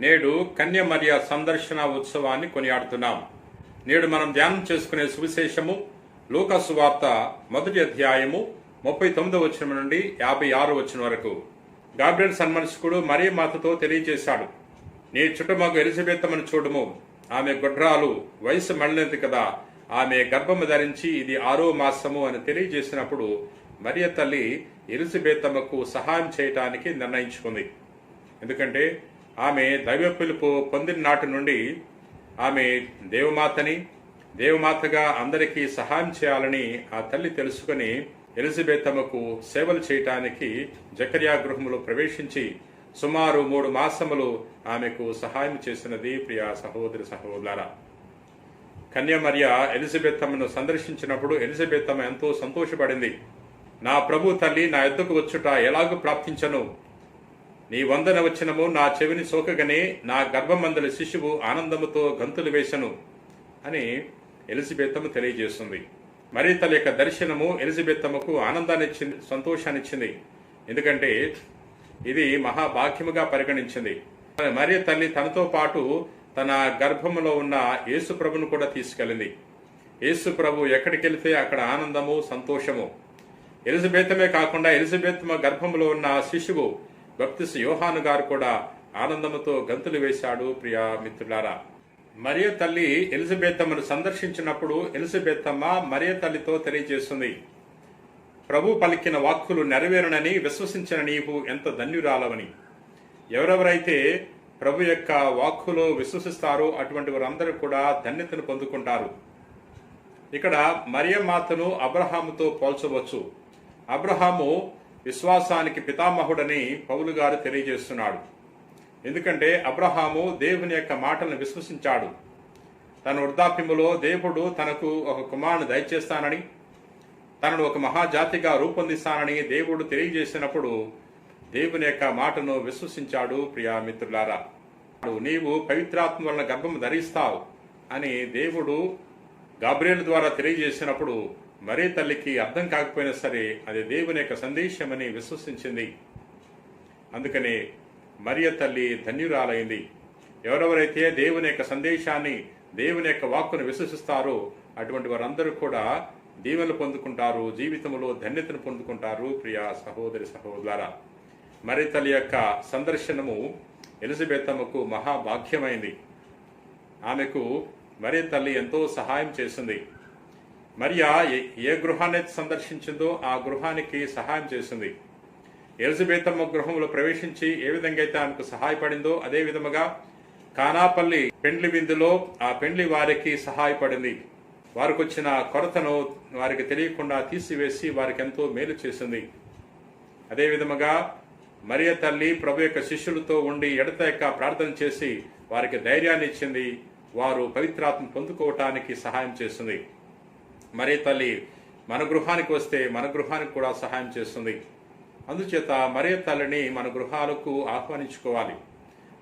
నేడు కన్యమర్య సందర్శన ఉత్సవాన్ని కొనియాడుతున్నాం. నేడు మనం ధ్యానం చేసుకునే సువిశేషము లూకాసు వార్త మొదటి అధ్యాయము ముప్పై తొమ్మిదో వచ్చిన నుండి యాభై ఆరు వచ్చిన వరకు. గాబ్రియల్ సన్మనసుకుడు మరీ మాతతో తెలియజేశాడు. నీ చుట్టుమగు ఎలిజబెత్తమని చూడము. ఆమె గుడ్రాలు వయసు మళ్ళినది కదా. ఆమె గర్భము ధరించి ఇది ఆరో మాసము అని తెలియజేసినప్పుడు మరియ తల్లి ఎలిజబెత్తమ్మకు సహాయం చేయటానికి నిర్ణయించుకుంది. ఎందుకంటే ఆమె దైవ పిలుపు పొందిన నాటి నుండి ఆమె దేవమాతని దేవమాతగా అందరికీ సహాయం చేయాలని ఆ తల్లి తెలుసుకుని ఎలిజబెత్తమ్మకు సేవలు చేయటానికి జకర్యా గృహములో ప్రవేశించి సుమారు మూడు మాసములు ఆమెకు సహాయం చేసినది ప్రియ సహోదరి సహోదర కన్యమర్య ఎలిజబెత్తమ్మను సందర్శించినప్పుడు ఎలిజబెత్తమ్మ ఎంతో సంతోషపడింది. నా ప్రభు తల్లి నా ఎద్దుకు వచ్చుట ఎలాగూ ప్రాప్తించను? నీ వందన వచ్చినము నా చెవిని సోకగనే నా గర్భమందల శిశువు ఆనందముతో గంతులు వేశను అని ఎలిజబెత్తము తెలియజేస్తుంది. మరి తన యొక్క దర్శనము ఎలిజబెత్తమ్మకు ఆనందాన్ని ఇచ్చింది సంతోషాన్ని ఇచ్చింది ఎందుకంటే ఇది మహాభాగ్యముగా పరిగణించింది. మరి తల్లి తనతో పాటు తన గర్భములో ఉన్న యేసు ప్రభును కూడా తీసుకెళ్ళింది. యేసు ప్రభు ఎక్కడికి వెళితే అక్కడ ఆనందము సంతోషము. ఎలిజబెత్తమే కాకుండా ఎలిజబెత్తమ గర్భంలో ఉన్న శిశువు బప్తిస్ యోహాను గారు కూడా ఆనందముతో గంతులు వేశాడు ప్రియా మిత్రులారా. మరియ తల్లి ఎలిజబెత్తమ్మను సందర్శించినప్పుడు ఎలిజబెత్తమ్మ మరియ తల్లితో తెలియజేస్తుంది ప్రభు పలికిన వాక్కులు నెరవేరునని విశ్వసించిన నీవు ఎంత ధన్యురాలవని. ఎవరెవరైతే ప్రభు యొక్క వాక్కులో విశ్వసిస్తారో అటువంటి వారందరూ కూడా ధన్యతను పొందుకుంటారు. ఇక్కడ మరియమాతను అబ్రహాముతో పోల్చవచ్చు. అబ్రహాము విశ్వాసానికి పితామహుడని పౌలు గారు తెలియజేస్తున్నాడు. ఎందుకంటే అబ్రహాము దేవుని యొక్క మాటలను విశ్వసించాడు. తన వృద్ధాప్యములో దేవుడు తనకు ఒక కుమారుని దయచేస్తానని తనను ఒక మహాజాతిగా రూపొందిస్తానని దేవుడు తెలియజేసినప్పుడు దేవుని యొక్క మాటను విశ్వసించాడు. ప్రియా మిత్రులారా నీవు పవిత్రాత్మ వలన గర్భం ధరిస్తావు అని దేవుడు గాబ్రియల్ ద్వారా తెలియజేసినప్పుడు మరీ తల్లికి అర్థం కాకపోయినా సరే అది దేవుని యొక్క సందేశమని విశ్వసించింది. అందుకనే మరియ తల్లి ధన్యురాలైంది. ఎవరెవరైతే దేవుని యొక్క సందేశాన్ని దేవుని యొక్క వాక్కును విశ్వసిస్తారో అటువంటి వారందరూ కూడా దీవెనలు పొందుకుంటారు జీవితంలో ధన్యతను పొందుకుంటారు ప్రియ సహోదరి సహోదర మరి తల్లి యొక్క సందర్శనము ఎలిజబెత్తమ్మకు మహాభాగ్యమైంది. ఆమెకు మరి తల్లి ఎంతో సహాయం చేసింది. మరియా ఏ- ఏ గృహాన్ని సందర్శించిందో ఆ గృహానికి సహాయం చేసింది. ఎలిజబెత్తమ్మ గృహంలో ప్రవేశించి ఏ విధంగా అయితే ఆమెకు సహాయపడిందో అదే విధముగా కానాపల్లి పెండ్లి విందులో ఆ పెండ్లి వారికి సహాయపడింది. వారికి వచ్చిన కొరతను వారికి తెలియకుండా తీసివేసి వారికి ఎంతో మేలు చేసింది. అదే విధముగా మరియ తల్లి ప్రభు యొక్క శిష్యులతో ఉండి ఎడతెక్క ప్రార్థన చేసి వారికి ధైర్యాన్ని ఇచ్చింది వారు పవిత్రాత్మ పొందుకోవటానికి సహాయం చేస్తుంది మరి తల్లి మన గృహానికి వస్తే మన గృహానికి కూడా సహాయం చేస్తుంది. అందుచేత మరే తల్లిని మన గృహాలకు ఆహ్వానించుకోవాలి.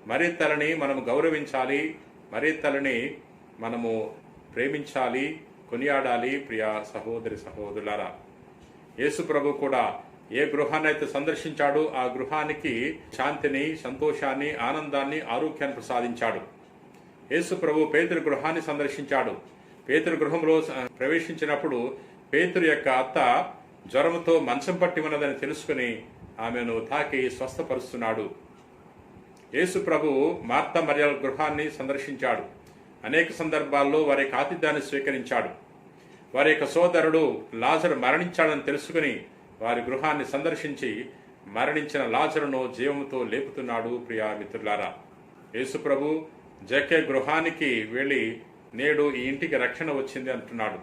మరే తల్లిని మనం గౌరవించాలి. మరే తల్లిని మనము ప్రేమించాలి. కొనియాడాలి. ప్రియ సహోదరి సహోదరులారా యేసు ప్రభు కూడా ఏ గృహాన్ని అయితే సందర్శించాడో ఆ గృహానికి శాంతిని సంతోషాన్ని ఆనందాన్ని ఆరోగ్యాన్ని ప్రసాదించాడు. యేసు ప్రభు పేదరి గృహాన్ని సందర్శించాడు. పేతురు గృహంలో ప్రవేశించినప్పుడు పేతురు యొక్క అత్త జ్వరముతో మంచం పట్టి ఉన్నదని తెలుసుకుని ఆమెను తాకి స్వస్థపరుస్తున్నాడు. యేసు ప్రభు మార్త మర్యాల గృహాన్ని సందర్శించాడు. అనేక సందర్భాల్లో వారి యొక్క ఆతిథ్యాన్ని స్వీకరించాడు. వారి యొక్క సోదరుడు లాజరు మరణించాడని తెలుసుకుని వారి గృహాన్ని సందర్శించి మరణించిన లాజరును జీవముతో లేపుతున్నాడు ప్రియా మిత్రులారా. యేసు ప్రభు జకే గృహానికి వెళ్ళి నేడు ఈ ఇంటికి రక్షణ వచ్చింది అంటున్నాడు.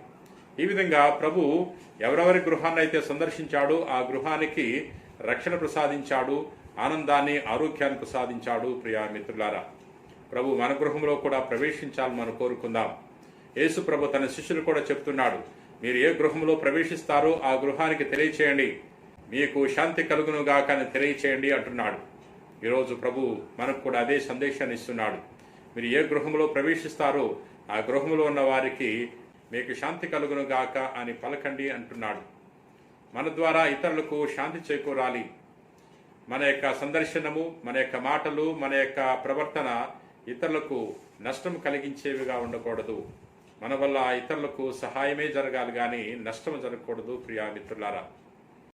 ఈ విధంగా ప్రభు ఎవరెవరి గృహాన్ని అయితే సందర్శించాడో ఆ గృహానికి రక్షణ ప్రసాదించాడు ఆనందాన్ని ఆరోగ్యాన్ని ప్రసాదించాడు ప్రియా మిత్రులారా. ప్రభు మన గృహంలో కూడా ప్రవేశించాలని మనం కోరుకుందాం. యేసు ప్రభు తన శిష్యులు కూడా చెప్తున్నాడు మీరు ఏ గృహంలో ప్రవేశిస్తారో ఆ గృహానికి తెలియచేయండి. మీకు శాంతి కలుగును గాక అని తెలియచేయండి అంటున్నాడు. ఈరోజు ప్రభు మనకు కూడా అదే సందేశాన్ని ఇస్తున్నాడు. మీరు ఏ గృహంలో ప్రవేశిస్తారో ఆ గృహంలో ఉన్న వారికి మీకు శాంతి కలుగును గాక అని పలకండి అంటున్నాడు. మన ద్వారా ఇతరులకు శాంతి చేకూరాలి. మన యొక్క సందర్శనము మన యొక్క మాటలు మన యొక్క ప్రవర్తన ఇతరులకు నష్టం కలిగించేవిగా ఉండకూడదు. మన వల్ల ఇతరులకు సహాయమే జరగాలి కానీ నష్టం జరగకూడదు ప్రియా మిత్రులారా.